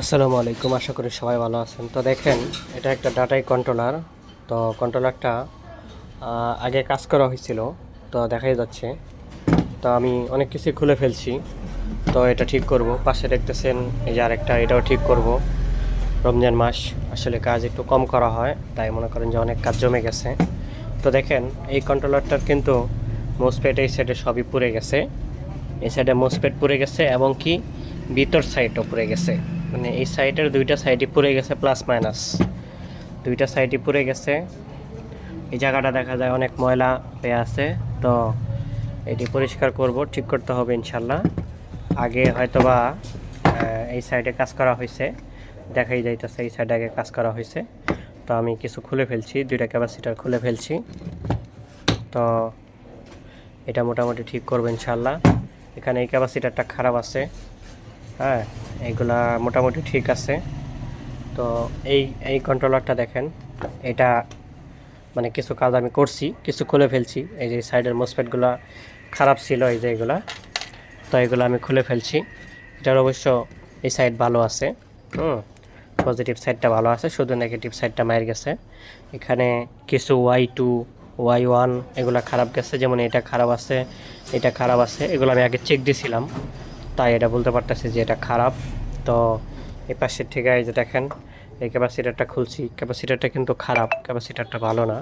আসসালামু আলাইকুম, আশা করি সবাই ভালো আছেন। তো দেখেন, এটা একটা ডাটাই কন্ট্রোলার তো কন্ট্রোলারটা আগে কাজ করা হয়েছিল, তো দেখাই যাচ্ছে। তো আমি অনেক কিছু খুলে ফেলছি, তো এটা ঠিক করব। পাশে দেখতেছেন, এই যে আরেকটা, এটাও ঠিক করব। রমজান মাস, আসলে কাজ একটু কম করা হয়, তাই মনে করেন যে অনেক কাজ জমে গেছে। তো দেখেন, এই কন্ট্রোলারটার কিন্তু মোসপেট এই সাইডে সবই পুড়ে গেছে। এই সাইডে মোসপেট পুড়ে গেছে এবং কি, ভিতর সাইডও পুড়ে গেছে। মানে এই সাইডের দুইটা সাইডই পুড়ে গেছে প্লাস মাইনাস দুইটা সাইডই পুড়ে গেছে। এই জায়গাটা দেখা যায় অনেক ময়লা হয়ে আছে। তো এটি পরিষ্কার করব, ঠিক করতে হবে ইনশাল্লাহ। আগে হয়তোবা এই সাইডে কাজ করা হয়েছে। দেখাই যাইতেছে এই সাইডে আগে কাজ করা হয়েছে। তো আমি কিছু খুলে ফেলছি, দুইটা ক্যাপাসিটার খুলে ফেলছি। তো এটা মোটামুটি ঠিক করব ইনশাল্লাহ। এখানে এই ক্যাপাসিটারটা খারাপ আছে। হ্যাঁ এইগুলা মোটামুটি ঠিক আছে। তো এই এই কন্ট্রোলারটা দেখেন, এটা মানে কিছু কাজ আমি করছি, কিছু খুলে ফেলছি। এই যে সাইডের মোসপেটগুলো খারাপ ছিল, এই যে এগুলা, তো এগুলো আমি খুলে ফেলছি। এটার অবশ্য এই সাইড ভালো আছে, হুম পজিটিভ সাইডটা ভালো আছে, শুধু নেগেটিভ সাইডটা মায়ের গেছে। এখানে কিছু ওয়াই টু ওয়াই ওয়ান এগুলো খারাপ গেছে, যেমন এটা খারাপ আছে, এটা খারাপ আছে, এগুলো আমি আগে চেক দিয়েছিলাম তাই এটা বলতে পারতেছি যে এটা খারাপ। তো এই পাশের থেকে এই যে দেখেন, এই ক্যাপাসিটারটা খুলছি। ক্যাপাসিটারটা কিন্তু খারাপ, ক্যাপাসিটারটা ভালো না।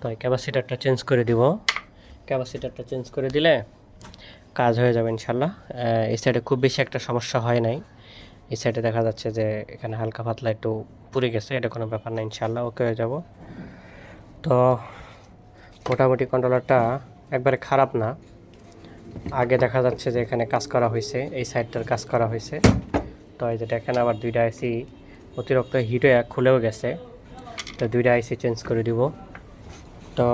তো এই ক্যাপাসিটারটা চেঞ্জ করে দিব। ক্যাপাসিটারটা চেঞ্জ করে দিলে কাজ হয়ে যাবে ইনশাল্লাহ। এই সাইডে খুব বেশি একটা সমস্যা হয় নাই। এই সাইডে দেখা যাচ্ছে যে এখানে হালকা পাতলা একটু পুড়ে গেছে, এটা কোনো ব্যাপার না ইনশাল্লাহ ওকে হয়ে যাব। তো মোটামুটি কন্ট্রোলারটা একবারে খারাপ না। আগে দেখা যাচ্ছে যে এখানে কাজ করা হয়েছে, এই সাইডটার কাজ করা হয়েছে। তো এই যেটা এখানে আবার দুইটা আইসি অতিরিক্ত হিট খুলেও গেছে। তো দুইটা আইসি চেঞ্জ করে দিব। তো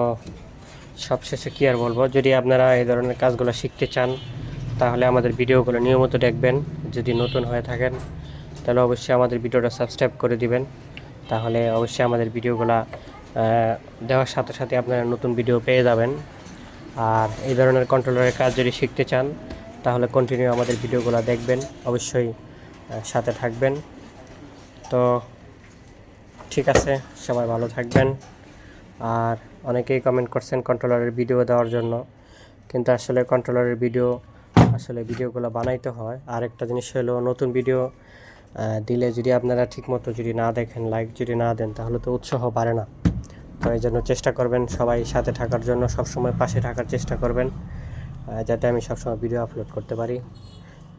সবশেষে কী আর বলব, যদি আপনারা এই ধরনের কাজগুলো শিখতে চান, তাহলে আমাদের ভিডিওগুলো নিয়মিত দেখবেন। যদি নতুন হয়ে থাকেন, তাহলে অবশ্যই আমাদের ভিডিওটা সাবস্ক্রাইব করে দিবেন। তাহলে অবশ্যই আমাদের ভিডিওগুলো দেওয়ার সাথে সাথে আপনারা নতুন ভিডিও পেয়ে যাবেন। আর এই ধরনের কন্ট্রোলারের কাজ যদি শিখতে চান, তাহলে কন্টিনিউ আমাদের ভিডিওগুলো দেখবেন, অবশ্যই সাথে থাকবেন। তো ঠিক আছে, সবাই ভালো থাকবেন। আর অনেকেই কমেন্ট করছেন কন্ট্রোলারের ভিডিও দেওয়ার জন্য, কিন্তু আসলে কন্ট্রোলারের ভিডিও আসলে ভিডিওগুলো বানাইতে হয়। আর একটা জিনিস হলো, নতুন ভিডিও দিলে যদি আপনারা ঠিকমতো যদি না দেখেন লাইক যদি না দেন, তাহলে তো উৎসাহ বাড়ে না। এই জন্য চেষ্টা করবেন সবাই সাথে থাকার জন্য, সবসময় পাশে থাকার চেষ্টা করবেন যাতে আমি সবসময় ভিডিও আপলোড করতে পারি।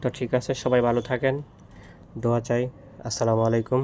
তো ঠিক আছে, সবাই ভালো থাকেন। দোয়া চাই। আসসালামু আলাইকুম।